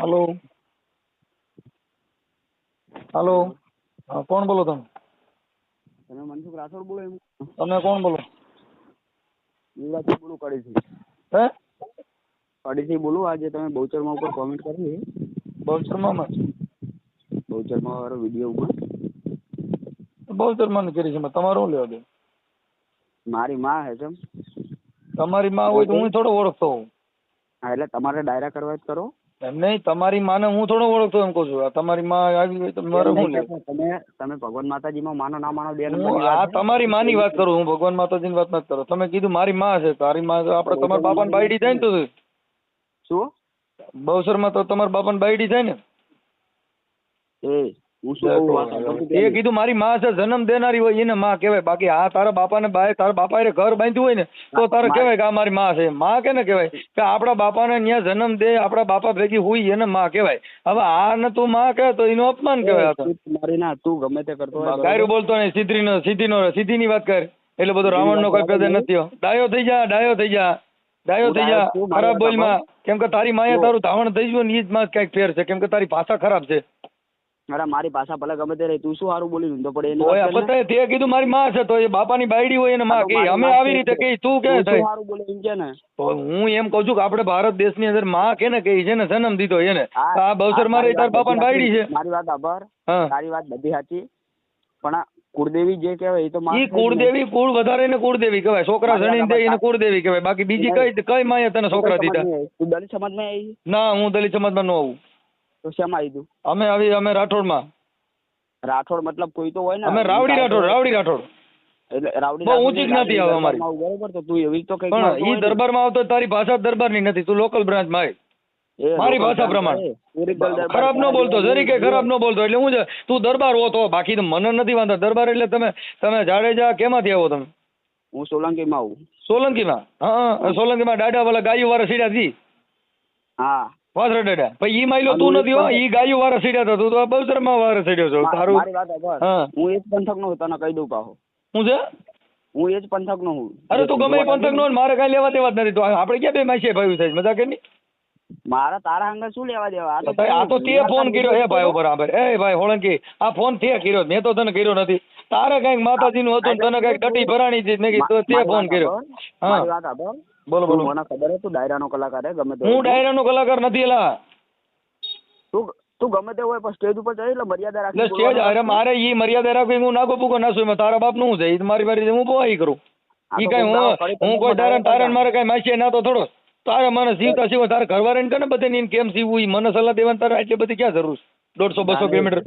Hello. Hello. હા કોણ બોલો તમે? તમે મનસુખ રાઠોડ બોલો એમ. તમે કોણ બોલો? યુવરાજથી બોલું કડીથી. હે? કડીથી બોલું? આજે તમે બહુચરમાં ઉપર કોમેન્ટ કરી. બહુચરમામાં બહુચરમાં વાળો વીડિયો ઉપર. બહુચરમાં કરી છે તમારું લેવા દે મારી માં હે છે તમારી માં હોય તો હું થોડો ઓળખતો હોઉં. હા એટલે તમારે ડાયરા કરવા જ કરો. નહીં તમારી માને હું થોડો ઓળખતો એમ કહું છું. તમારી માં આવી હોય તો મારે શું તમે તમે ભગવાન માતાજીમાં માનો ના માનો બેન આ તમારી માની વાત કરું હું ભગવાન માતાજીની વાત નથી કરો તમે કીધું મારી માં છે તારી માં તો આપણે તમારા બાપાને બાયડી થાય ને તો શું? બહુચરમાં તો તમારા બાપાને બાયડી થાય ને? એ એ કીધું મારી માં છે જન્મ દેનારી હોય એને માં કહેવાય. બાકી આ તારા બાપાને બાય તારા બાપા એ ઘર બાંધ્યું હોય ને તો તારે કહેવાય કે આ મારી માં છે. માં કેને કહેવાય? કે આપણા બાપાને ત્યાં જન્મ દે આપણા બાપા ભેગી હોય એને માં કહેવાય. હવે આ ને તું માં કહે તો એનું અપમાન કહેવાય તું. મારી ના તું ગમે તે કરતો હોય કાયરું બોલતો નહીં સીધીનો સીધીનો સીધીની વાત કર. એટલે બધો રાવણ નો કોઈ પેદા નથી ડાયો થઈ જા ડાયો થઈ જા ડાયો થઈ જા ખરાબ બોલમાં. કેમ કે તારી માએ તારું ધાવણ થઈ ગયું ને એ જ માં ક્યાંક ફેર છે. કેમ કે તારી ભાષા ખરાબ છે. અરે મારી ભાષા ભલે ગમે તે રહી તું શું સારું બોલી તો પડે એની ઓય પતાય તે કીધું મારી માં છે તો એ બાપાની બાયડી હોય એને માં મારી અમે આવી રીતે કે તું કે થાય સારું બોલે એમ કે ને? તો હું એમ કહું છું કે આપણે ભારત દેશની અંદરમાં કેને કે છે ને જન્મ દીધો એને. આ- બવસર તાર મારી વાત બાપાની બાયડી છે. મારી વાત આભાર. તારી વાત બધી સાચી. પણ આ કુળદેવી જે કહેવાય એ તો માં ઈ ને. કુળદેવી કુળ વધારે ને કુળદેવી કહેવાય. છોકરા જણી દે એને કુળદેવી કહેવાય. બાકી બીજી કઈ કઈ માએ તને છોકરા દીધા? તું દલિત સમાજમાં આવી ના હું દલિત સમાજમાં ન આવું. તો શેમાં આવી તું અમે આવી અમે રાઠોડમાં. રાઠોડ મતલબ કોઈ તો હોય ને અમે રાવડી રાઠોડ. રાવડી રાઠોડ. એટલે રાવડી બહુ ઊંચી જ્ઞાતિ આવે અમારી. બરોબર તો તું એવી તો કંઈક પણ ઈ દરબારમાં આવતો તારી ભાષા દરબારની નથી તું લોકલ બ્રાન્ચમાં આવી મારી ભાષા પ્રમાણે. હોય. Spiritual દરબાર ખરાબ ન બોલતો તમારા જરી કે ખરાબ ન બોલતો એટલે હું છે તું દરબાર હો તો બાકી તો મને નથી વાંધો. દરબાર એટલે તમે તમે જાડેજા કેમાંથી આવો તમે? હું સોલંકીમાં આવું. સોલંકીમાં? હા સોલંકી સોલંકીમાં દાડા વાળા ગાયું વાળા સીડા હતી હા. વાસરા દાડા પછી ઈ માયલો તું નથી હો ઈ ગાયું વાળા સીડ્યા હતા તું તો બવસરમાં વાળા સીડ્યો છો. તારું મારી વાત સાંભળ. હા. હું એ જ પંથકનો હું તને કહી દઉં પાહો શું છે? હું એ જ પંથકનો હું અરે તું ગમે પંથક નો મારે કઈ લેવા દેવા જ નથી. તો આપણે ક્યાં બે માસી ભાઈ થાય મજા કે નહીં મારા તારા હંગા શું લેવા દેવા? આ તો આ તો તે ફોન કર્યો. હે ભાઈ બરાબર એ ભાઈ હોળંકી આ ફોન તે કર્યો મેં તો તને કર્યો નથી. તારે કંઈક માતાજી નું હતું તને કંઈક ડટી ભરાણી હતી મેં કીધું તે ફોન કર્યો. હા. બોલો બોલો મને ખબર તું ડાયરાનો કલાકાર હે ગમે તે હું. ડાયરાનો કલાકાર નથી એલા તું તું ગમે તે હોય પણ સ્ટેજ ઉપર ચડી એટલે મર્યાદા એટલે રાખી સ્ટેજ અરે મારે ઈ મર્યાદા રાખવી હું નાગો પૂકો નાસું એમાં તારા બાપનું છે ઈ મારી મારી હું બોવાઈ કરું ઈ કઈ કરી હું હું કોઈ તારે મને મારે કઈ માસી ના તો થોડો તારે મને સીવતા સીવો તારે ઘરવાળાને કે ને બધે ને કેમ સીવું ઈ મને સલાહ દેવાની તારે આટલી બધી ક્યાં જરૂર છે? દોઢસો બસો કિલોમીટર